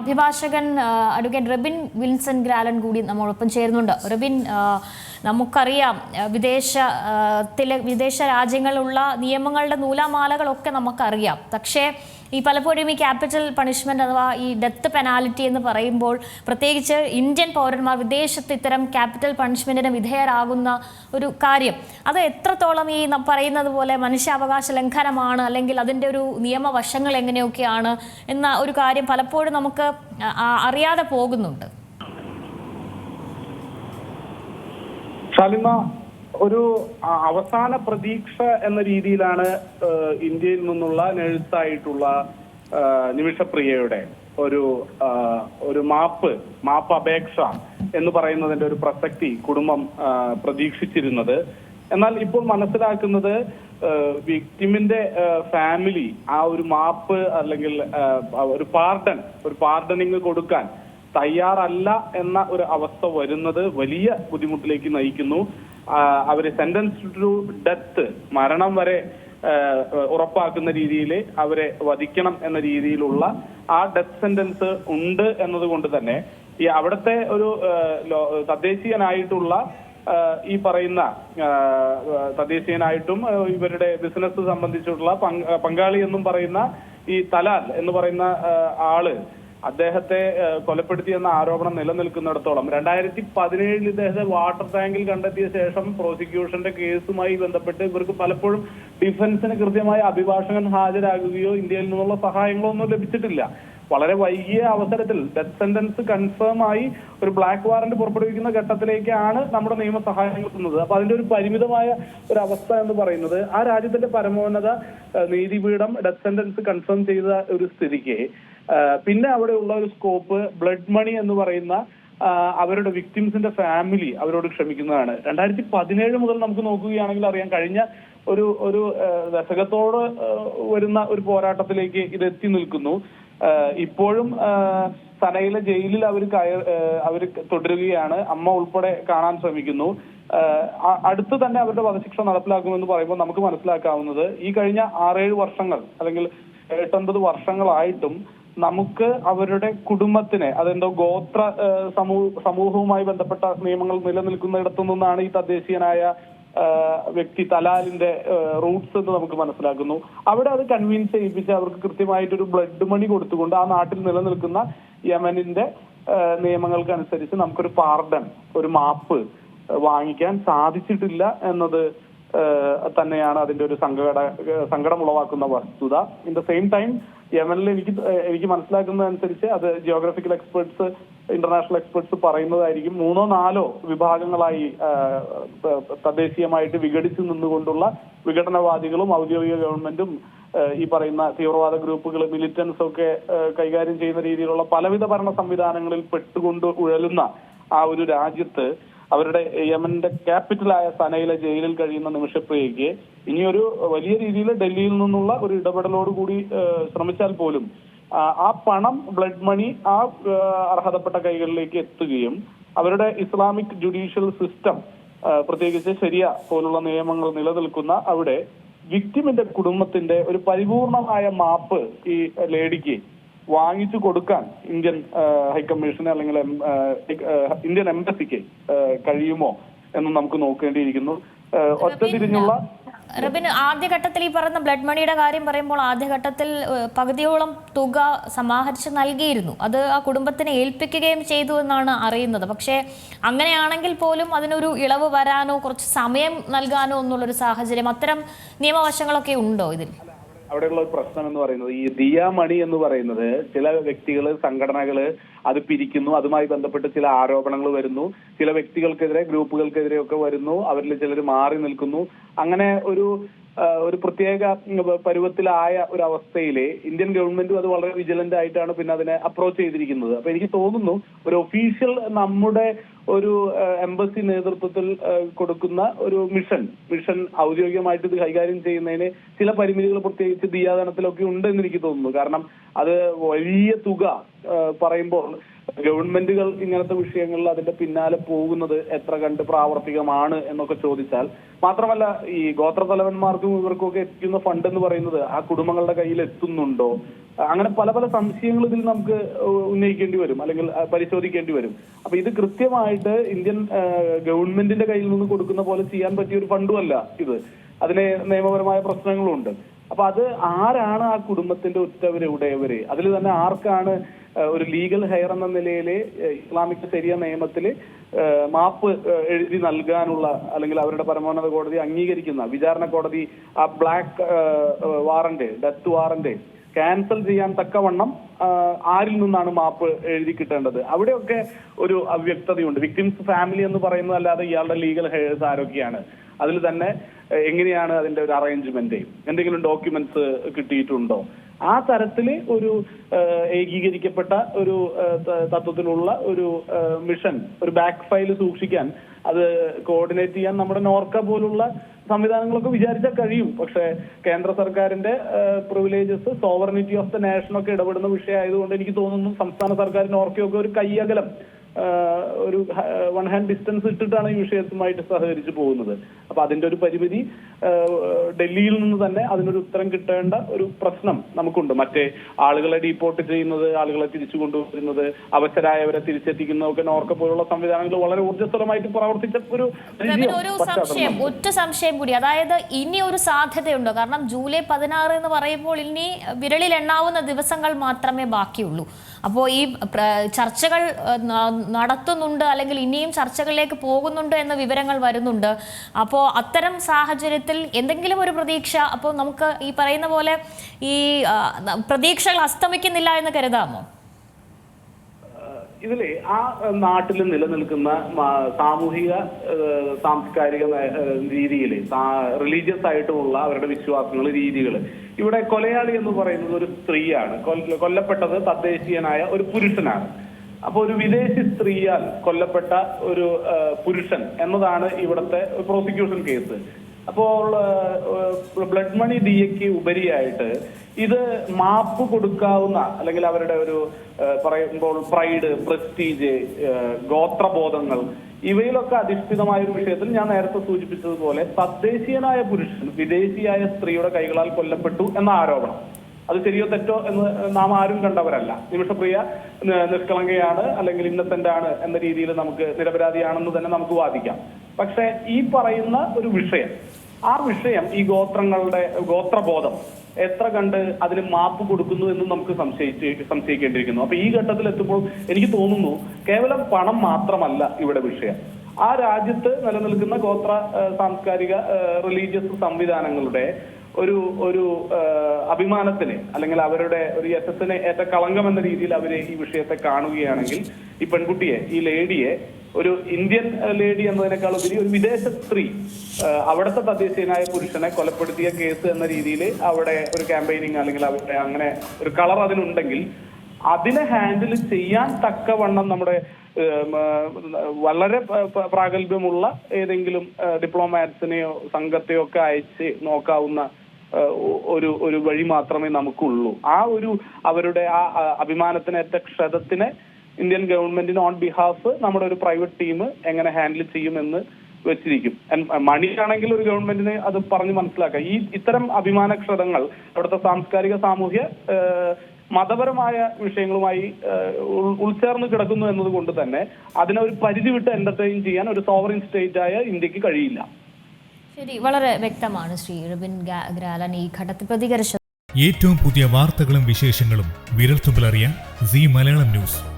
അഭിഭാഷകൻ advocate Rebin Wilson ഗ്രാലൻ കൂടി നമ്മോടൊപ്പം ചേരുന്നുണ്ട്. റെബിൻ നമുക്കറിയാം വിദേശത്തിലെ വിദേശ രാജ്യങ്ങളിലുള്ള നിയമങ്ങളുടെ നൂലാമാലകളൊക്കെ നമുക്കറിയാം. പക്ഷേ ഈ പലപ്പോഴും ഈ ക്യാപിറ്റൽ പണിഷ്മെന്റ് അഥവാ ഈ ഡെത്ത് പെനാലിറ്റി എന്ന് പറയുമ്പോൾ പ്രത്യേകിച്ച് ഇന്ത്യൻ പൗരന്മാർ വിദേശത്ത് ഇത്തരം ക്യാപിറ്റൽ പണിഷ്മെന്റിന് വിധേയരാകുന്ന ഒരു കാര്യം. അത് എത്രത്തോളം ഈ പറയുന്നത് പോലെ മനുഷ്യാവകാശ ലംഘനമാണ് അല്ലെങ്കിൽ അതിന്റെ ഒരു നിയമവശങ്ങൾ എങ്ങനെയൊക്കെയാണ് എന്ന ഒരു കാര്യം പലപ്പോഴും നമുക്ക് അറിയാതെ പോകുന്നുണ്ട്. ഒരു അവസാന പ്രതീക്ഷ എന്ന രീതിയിലാണ് ഇന്ത്യയിൽ നിന്നുള്ള നെഴുത്തായിട്ടുള്ള നിമിഷപ്രിയയുടെ ഒരു ഒരു മാപ്പ് മാപ്പ് അപേക്ഷ എന്ന് പറയുന്നതിന്റെ ഒരു പ്രസക്തി കുടുംബം പ്രതീക്ഷിച്ചിരുന്നത്. എന്നാൽ ഇപ്പോൾ മനസ്സിലാക്കുന്നത് വിക്ടിമിന്റെ ഫാമിലി ആ ഒരു മാപ്പ് അല്ലെങ്കിൽ ഒരു പാർഡൺ ഒരു പാർഡണിങ് കൊടുക്കാൻ തയ്യാറല്ല എന്ന ഒരു അവസ്ഥ വരുന്നത് വലിയ ബുദ്ധിമുട്ടിലേക്ക് നയിക്കുന്നു. ആ, അവർ സെന്റൻസ് ടു ഡെത്ത് മരണം വരെ ഉറപ്പാക്കുന്ന രീതിയിൽ അവരെ വധിക്കണം എന്ന രീതിയിലുള്ള ആ ഡെത്ത് സെന്റൻസ് ഉണ്ട് എന്നതുകൊണ്ട് തന്നെ ഈ അവിടുത്തെ ഒരു തദ്ദേശീയനായിട്ടുള്ള ഈ പറയുന്ന തദ്ദേശീയനായിട്ടും ഇവരുടെ ബിസിനസ് സംബന്ധിച്ചിട്ടുള്ള പങ്ക- പങ്കാളി എന്നും പറയുന്ന ഈ തലാൽ എന്ന് പറയുന്ന ആൾ അദ്ദേഹത്തെ കൊലപ്പെടുത്തിയെന്ന ആരോപണം നിലനിൽക്കുന്നിടത്തോളം രണ്ടായിരത്തി പതിനേഴിൽ ഇദ്ദേഹത്തെ വാട്ടർ ടാങ്കിൽ കണ്ടെത്തിയ ശേഷം പ്രോസിക്യൂഷന്റെ കേസുമായി ബന്ധപ്പെട്ട് ഇവർക്ക് പലപ്പോഴും ഡിഫൻസിന് കൃത്യമായ അഭിഭാഷകൻ ഹാജരാകുകയോ ഇന്ത്യയിൽ നിന്നുള്ള സഹായങ്ങളോ ഒന്നും ലഭിച്ചിട്ടില്ല. വളരെ വൈകിയ അവസരത്തിൽ ഡെത്ത് സെന്റൻസ് കൺഫേം ആയി ഒരു ബ്ലാക്ക് വാറന്റ് പുറപ്പെടുവിക്കുന്ന ഘട്ടത്തിലേക്കാണ് നമ്മുടെ നിയമസഹായം എത്തുന്നത്. അപ്പൊ അതിന്റെ ഒരു പരിമിതമായ ഒരു അവസ്ഥ എന്ന് പറയുന്നത് ആ രാജ്യത്തിന്റെ പരമോന്നത നീതിപീഠം ഡെത്ത് സെന്റൻസ് കൺഫേം ചെയ്ത ഒരു സ്ഥിതിക്ക് ആ, അവിടെ ഉള്ള ഒരു സ്കോപ്പ് ബ്ലഡ് മണി എന്ന് പറയുന്ന അവരുടെ വിക്ടിംസിന്റെ ഫാമിലി അവരോട് ക്ഷമിക്കുന്നതാണ്. രണ്ടായിരത്തി പതിനേഴ് മുതൽ നമുക്ക് നോക്കുകയാണെങ്കിൽ അറിയാം കഴിഞ്ഞ ഒരു ഒരു ദശകത്തോട് വരുന്ന ഒരു പോരാട്ടത്തിലേക്ക് ഇത് എത്തി നിൽക്കുന്നു. ഇപ്പോഴും സനയിലെ ജയിലിൽ അവർ കയർ അവർ തുടരുകയാണ്. അമ്മ ഉൾപ്പെടെ കാണാൻ ശ്രമിക്കുന്നു. അടുത്ത് തന്നെ അവരുടെ വധശിക്ഷ നടപ്പിലാക്കുമെന്ന് പറയുമ്പോൾ നമുക്ക് മനസ്സിലാക്കാവുന്നത് ഈ കഴിഞ്ഞ ആറേഴ് വർഷങ്ങൾ അല്ലെങ്കിൽ എട്ടൊൻപത് വർഷങ്ങളായിട്ടും നമുക്ക് അവരുടെ കുടുംബത്തിനെ അതെന്തോ ഗോത്ര സമൂഹ സമൂഹവുമായി ബന്ധപ്പെട്ട നിയമങ്ങൾ നിലനിൽക്കുന്നിടത്തു നിന്നാണ് ഈ തദ്ദേശീയനായ വ്യക്തി തലാലിന്റെ റൂട്ട്സ് എന്ന് നമുക്ക് മനസ്സിലാക്കുന്നു. അവിടെ അത് കൺവീൻസ് ചെയ്യിപ്പിച്ച് അവർക്ക് കൃത്യമായിട്ടൊരു ബ്ലഡ് മണി കൊടുത്തുകൊണ്ട് ആ നാട്ടിൽ നിലനിൽക്കുന്ന യമനിന്റെ നിയമങ്ങൾക്കനുസരിച്ച് നമുക്കൊരു പാർഡൻ ഒരു മാപ്പ് വാങ്ങിക്കാൻ സാധിച്ചിട്ടില്ല എന്നത് തന്നെയാണ് അതിന്റെ ഒരു സങ്കട സങ്കടമുളവാക്കുന്ന വസ്തുത. ഇൻ ദ സെയിം ടൈം യമനിൽ എനിക്ക് എനിക്ക് മനസ്സിലാക്കുന്നതനുസരിച്ച് അത് ജിയോഗ്രഫിക്കൽ എക്സ്പെർട്സ് ഇന്റർനാഷണൽ എക്സ്പെർട്സ് പറയുന്നതായിരിക്കും. മൂന്നോ നാലോ വിഭാഗങ്ങളായി തദ്ദേശീയമായിട്ട് വിഘടിച്ചു നിന്നുകൊണ്ടുള്ള വിഘടനവാദികളും ഔദ്യോഗിക ഗവൺമെന്റും ഈ പറയുന്ന തീവ്രവാദ ഗ്രൂപ്പുകൾ മിലിറ്റൻസ് ഒക്കെ കൈകാര്യം ചെയ്യുന്ന രീതിയിലുള്ള പലവിധ ഭരണ സംവിധാനങ്ങളിൽ പെട്ടുകൊണ്ട് ഉഴലുന്ന ആ ഒരു രാജ്യത്ത് അവരുടെ യമന്റെ ക്യാപിറ്റലായ സനയിലെ ജയിലിൽ കഴിയുന്ന നിമിഷപ്രിയയ്ക്ക് ഇനിയൊരു വലിയ രീതിയിൽ ഡൽഹിയിൽ നിന്നുള്ള ഒരു ഇടപെടലോട് കൂടി ശ്രമിച്ചാൽ പോലും ആ, പണം ബ്ലഡ് മണി ആ അർഹതപ്പെട്ട കൈകളിലേക്ക് എത്തുകയും അവരുടെ ഇസ്ലാമിക് ജുഡീഷ്യൽ സിസ്റ്റം പ്രത്യേകിച്ച് ശരിയ പോലുള്ള നിയമങ്ങൾ നിലനിൽക്കുന്ന അവിടെ വിക്ടിമിന്റെ കുടുംബത്തിന്റെ ഒരു പരിപൂർണമായ മാപ്പ് ഈ ലേഡിക്ക് വാങ്ങിച്ചു കൊടുക്കാൻ ഇന്ത്യൻ ഹൈക്കമ്മീഷന് അല്ലെങ്കിൽ ഇന്ത്യൻ എംബസിക്ക് കഴിയുമോ എന്ന് നമുക്ക് നോക്കേണ്ടിയിരിക്കുന്നു. ഒറ്റ ഒറ്റതിരിഞ്ഞുള്ള റബിൻ ആദ്യഘട്ടത്തിൽ ഈ പറയുന്ന ബ്ലഡ് മണിയുടെ കാര്യം പറയുമ്പോൾ ആദ്യഘട്ടത്തിൽ പകുതിയോളം തുക സമാഹരിച്ച് നൽകിയിരുന്നു. അത് ആ കുടുംബത്തിനെ ഏൽപ്പിക്കുകയും ചെയ്തു എന്നാണ് അറിയുന്നത്. പക്ഷേ അങ്ങനെയാണെങ്കിൽ പോലും അതിനൊരു ഇളവ് വരാനോ കുറച്ച് സമയം നൽകാനോ എന്നുള്ളൊരു സാഹചര്യം അത്തരം നിയമവശങ്ങളൊക്കെ ഉണ്ടോ ഇതിൽ? അവിടെയുള്ള ഒരു പ്രശ്നം എന്ന് പറയുന്നത് ഈ ദിയ മണി എന്ന് പറയുന്നത് ചില വ്യക്തികൾ സംഘടനകൾ അത് പിരിക്കുന്നു. അതുമായി ബന്ധപ്പെട്ട് ചില ആരോപണങ്ങൾ വരുന്നു. ചില വ്യക്തികൾക്കെതിരെ ഗ്രൂപ്പുകൾക്കെതിരെ ഒക്കെ വരുന്നു. അവരിൽ ചിലർ മാറി നിൽക്കുന്നു. അങ്ങനെ ഒരു ഒരു പ്രത്യേക പരുവത്തിലായ ഒരു അവസ്ഥയിൽ ഇന്ത്യൻ ഗവൺമെന്റും അത് വളരെ വിജിലന്റ് ആയിട്ടാണ് പിന്നെ അതിനെ അപ്രോച്ച് ചെയ്തിരിക്കുന്നത്. അപ്പൊ എനിക്ക് തോന്നുന്നു ഒരു ഒഫീഷ്യൽ നമ്മുടെ ഒരു എംബസി നേതൃത്വത്തിൽ കൊടുക്കുന്ന ഒരു മിഷൻ മിഷൻ ഔദ്യോഗികമായിട്ട് ഇത് കൈകാര്യം ചെയ്യുന്നതിന് ചില പരിമിതികൾ പ്രത്യേകിച്ച് ദിയാദനത്തിലൊക്കെ ഉണ്ട് എന്ന് എനിക്ക് തോന്നുന്നു. കാരണം അത് വലിയ തുക പറയുമ്പോൾ ഗവൺമെന്റുകൾ ഇങ്ങനത്തെ വിഷയങ്ങളിൽ അതിന്റെ പിന്നാലെ പോകുന്നത് എത്ര കണ്ട് പ്രാവർത്തികമാണ് എന്നൊക്കെ ചോദിച്ചാൽ മാത്രമല്ല ഈ ഗോത്രതലവന്മാർക്കും ഇവർക്കും ഒക്കെ എത്തിക്കുന്ന ഫണ്ട് എന്ന് പറയുന്നത് ആ കുടുംബങ്ങളുടെ കയ്യിൽ എത്തുന്നുണ്ടോ? അങ്ങനെ പല പല സംശയങ്ങൾ ഇതിൽ നമുക്ക് ഉന്നയിക്കേണ്ടി വരും അല്ലെങ്കിൽ പരിശോധിക്കേണ്ടി വരും. അപ്പൊ ഇത് കൃത്യമായിട്ട് ഇന്ത്യൻ ഗവൺമെന്റിന്റെ കയ്യിൽ നിന്ന് കൊടുക്കുന്ന പോലെ ചെയ്യാൻ പറ്റിയ ഒരു ഫണ്ടുമല്ല ഇത്. അതിന് നിയമപരമായ പ്രശ്നങ്ങളുണ്ട് അപ്പൊ അത് ആരാണ് ആ കുടുംബത്തിന്റെ ഉറ്റവര് ഉടയവര് അതിൽ തന്നെ ആർക്കാണ് ഒരു ലീഗൽ ഹെയർ എന്ന നിലയിൽ ഇസ്ലാമിക് ശരിയ നിയമത്തിൽ മാപ്പ് എഴുതി നൽകാനുള്ള അല്ലെങ്കിൽ അവരുടെ പരമോന്നത കോടതി അംഗീകരിക്കുന്ന വിചാരണ കോടതി ആ black warrant death warrant cancel ചെയ്യാൻ തക്കവണ്ണം ആരിൽ നിന്നാണ് മാപ്പ് എഴുതി കിട്ടേണ്ടത്? അവിടെയൊക്കെ ഒരു അവ്യക്തതയുണ്ട്. വിക്ടിംസ് ഫാമിലി എന്ന് പറയുന്നത് അല്ലാതെ ഇയാളുടെ ലീഗൽ ഹെയർസ് ആരൊക്കെയാണ്? അതിൽ തന്നെ എങ്ങനെയാണ് അതിന്റെ ഒരു അറേഞ്ച്മെന്റ് എന്തെങ്കിലും ഡോക്യുമെന്റ്സ് കിട്ടിയിട്ടുണ്ടോ? ആ തരത്തിൽ ഒരു ഏകീകരിക്കപ്പെട്ട ഒരു തത്വത്തിലുള്ള ഒരു മിഷൻ ഒരു ബാക്ക് ഫയൽ സൂക്ഷിക്കാൻ അത് കോർഡിനേറ്റ് ചെയ്യാൻ നമ്മുടെ നോർക്ക പോലുള്ള സംവിധാനങ്ങളൊക്കെ വിചാരിച്ചാൽ കഴിയും. പക്ഷെ കേന്ദ്ര സർക്കാരിന്റെ privileges sovereignty of the nation ഒക്കെ ഇടപെടുന്ന വിഷയമായതുകൊണ്ട് എനിക്ക് തോന്നുന്നു സംസ്ഥാന സർക്കാരിന്റെ നോർക്കയൊക്കെ ഒരു കയ്യകലം ഒരു വൺ ഹാൻഡ് ഡിസ്റ്റൻസ് ഇട്ടിട്ടാണ് ഈ വിഷയത്തുമായിട്ട് സഹകരിച്ചു പോകുന്നത്. അപ്പൊ അതിന്റെ ഒരു പരിമിതി ഡൽഹിയിൽ നിന്ന് തന്നെ അതിനൊരു ഉത്തരം കിട്ടേണ്ട ഒരു പ്രശ്നം നമുക്കുണ്ട്. മറ്റേ ആളുകളെ ഡീപ്പോർട്ട് ചെയ്യുന്നത് ആളുകളെ തിരിച്ചു കൊണ്ടുവരുന്നത് അവശരായവരെ തിരിച്ചെത്തിക്കുന്നതൊക്കെ നോർക്ക പോലുള്ള സംവിധാനങ്ങൾ വളരെ ഊർജസ്വലമായിട്ട് പ്രവർത്തിച്ച ഒരു ഒരു സംശയം ഒറ്റ സംശയം കൂടി. അതായത് ഇനി ഒരു സാധ്യതയുണ്ടോ. കാരണം ജൂലൈ പതിനാറ് എന്ന് പറയുമ്പോൾ ഇനി വിരളിൽ എണ്ണാവുന്ന ദിവസങ്ങൾ മാത്രമേ ബാക്കിയുള്ളൂ. അപ്പോൾ ഈ ചർച്ചകൾ നടത്തുന്നുണ്ട് അല്ലെങ്കിൽ ഇനിയും ചർച്ചകളിലേക്ക് പോകുന്നുണ്ട് എന്ന വിവരങ്ങൾ വരുന്നുണ്ട്. അപ്പോൾ അത്തരം സാഹചര്യത്തിൽ എന്തെങ്കിലും ഒരു പ്രതീക്ഷ അപ്പോൾ നമുക്ക് ഈ പറയുന്ന പോലെ ഈ പ്രതീക്ഷകൾ അസ്തമിക്കുന്നില്ല എന്ന് കരുതാമോ? ഇതിലെ ആ നാട്ടിൽ നിലനിൽക്കുന്ന സാമൂഹിക സാംസ്കാരിക രീതിയിൽ റിലീജിയസ് ആയിട്ടുമുള്ള അവരുടെ വിശ്വാസങ്ങൾ രീതികൾ ഇവിടെ കൊലയാളി എന്ന് പറയുന്നത് ഒരു സ്ത്രീയാണ്. കൊല്ലപ്പെട്ടത് തദ്ദേശീയനായ ഒരു പുരുഷനാണ്. അപ്പൊ ഒരു വിദേശി സ്ത്രീയാൽ കൊല്ലപ്പെട്ട ഒരു പുരുഷൻ എന്നതാണ് ഇവിടുത്തെ പ്രോസിക്യൂഷൻ കേസ് അപ്പോൾ ബ്ലഡ് മണി ഡിയയ്ക്ക് ഉപരിയായിട്ട് ഇത് മാപ്പ് കൊടുക്കാവുന്ന അല്ലെങ്കിൽ അവരുടെ ഒരു പറയുമ്പോൾ പ്രൈഡ് പ്രസ്റ്റീജ് ഗോത്രബോധങ്ങൾ ഇവയിലൊക്കെ അധിഷ്ഠിതമായ ഒരു വിഷയത്തിൽ ഞാൻ നേരത്തെ സൂചിപ്പിച്ചതുപോലെ തദ്ദേശീയനായ പുരുഷൻ വിദേശിയായ സ്ത്രീയുടെ കൈകളാൽ കൊല്ലപ്പെട്ടു എന്ന ആരോപണം. അത് ശരിയോ തെറ്റോ എന്ന് നാം ആരും കണ്ടവരല്ല. നിമിഷപ്രിയ നിഷ്കളങ്കയാണ് അല്ലെങ്കിൽ ഇന്നസെന്റ് ആണ് എന്ന രീതിയിൽ നമുക്ക് നിരപരാധിയാണെന്ന് തന്നെ നമുക്ക് വാദിക്കാം. പക്ഷെ ഈ പറയുന്ന ഒരു വിഷയം ആ വിഷയം ഈ ഗോത്രങ്ങളുടെ ഗോത്രബോധം എത്ര കണ്ട് അതിന് മാപ്പ് കൊടുക്കുന്നു എന്ന് നമുക്ക് സംശയിച്ച് സംശയിക്കേണ്ടിയിരിക്കുന്നു. അപ്പൊ ഈ ഘട്ടത്തിൽ എത്തുമ്പോൾ എനിക്ക് തോന്നുന്നു കേവലം പണം മാത്രമല്ല ഇവിടെ വിഷയം. ആ രാജ്യത്ത് നിലനിൽക്കുന്ന ഗോത്ര സാംസ്കാരിക റിലീജിയസ് സംവിധാനങ്ങളുടെ ഒരു ഒരു അഭിമാനത്തിന് അല്ലെങ്കിൽ അവരുടെ ഒരു യശസ്സിനെ ഏറ്റ കളങ്കം എന്ന രീതിയിൽ അവർ ഈ വിഷയത്തെ കാണുകയാണെങ്കിൽ ഈ പെൺകുട്ടിയെ ഈ ലേഡിയെ ഒരു ഇന്ത്യൻ ലേഡി എന്നതിനേക്കാൾ ഉപരി ഒരു വിദേശ സ്ത്രീ അവിടുത്തെ തദ്ദേശീയനായ പുരുഷനെ കൊലപ്പെടുത്തിയ കേസ് എന്ന രീതിയിൽ അവിടെ ഒരു ക്യാമ്പയിനിങ് അല്ലെങ്കിൽ അവിടെ അങ്ങനെ ഒരു കളർ അതിനുണ്ടെങ്കിൽ അതിനെ ഹാൻഡിൽ ചെയ്യാൻ തക്കവണ്ണം നമ്മുടെ വളരെ പ- പ- പ്രാഗൽഭ്യമുള്ള ഏതെങ്കിലും ഡിപ്ലോമാറ്റ്സിനെയോ സംഘത്തെയോ ഒക്കെ അയച്ച് നോക്കാവുന്ന ഒരു ഒരു വഴി മാത്രമേ നമുക്കുള്ളൂ. ആ ഒരു അവരുടെ ആ അഭിമാനത്തിനേറ്റ ക്ഷതത്തിനെ ഇന്ത്യൻ ഗവൺമെന്റിന് ഓൺ ബിഹാഫ് നമ്മുടെ ഒരു പ്രൈവറ്റ് ടീം എങ്ങനെ ഹാൻഡിൽ ചെയ്യുമെന്ന് വെച്ചിരിക്കും. മണി മണിയാണെങ്കിൽ ഒരു ഗവൺമെന്റിന് അത് പറഞ്ഞ് മനസ്സിലാക്കാം. ഈ ഇത്തരം അഭിമാനക്ഷതങ്ങൾ അവിടുത്തെ സാംസ്കാരിക സാമൂഹ്യ മതപരമായ വിഷയങ്ങളുമായി ഉൾച്ചേർന്ന് കിടക്കുന്നു എന്നതുകൊണ്ട് തന്നെ അതിനെ ഒരു പരിധി വിട്ട് എന്റർടൈൻ ചെയ്യാൻ ഒരു സോവറിൻ സ്റ്റേറ്റ് ആയ ഇന്ത്യയ്ക്ക് കഴിയില്ല. ശരി വളരെ വ്യക്തമാണ് ശ്രീ റബിൻ ഗാ- ഗ്രാലൻ ഈ ഘട്ടത്തിൽ പ്രതികരിച്ചത്. ഏറ്റവും പുതിയ വാർത്തകളും വിശേഷങ്ങളും വിരൽത്തുമ്പിലറിയാൻ സി മലയാളം ന്യൂസ്.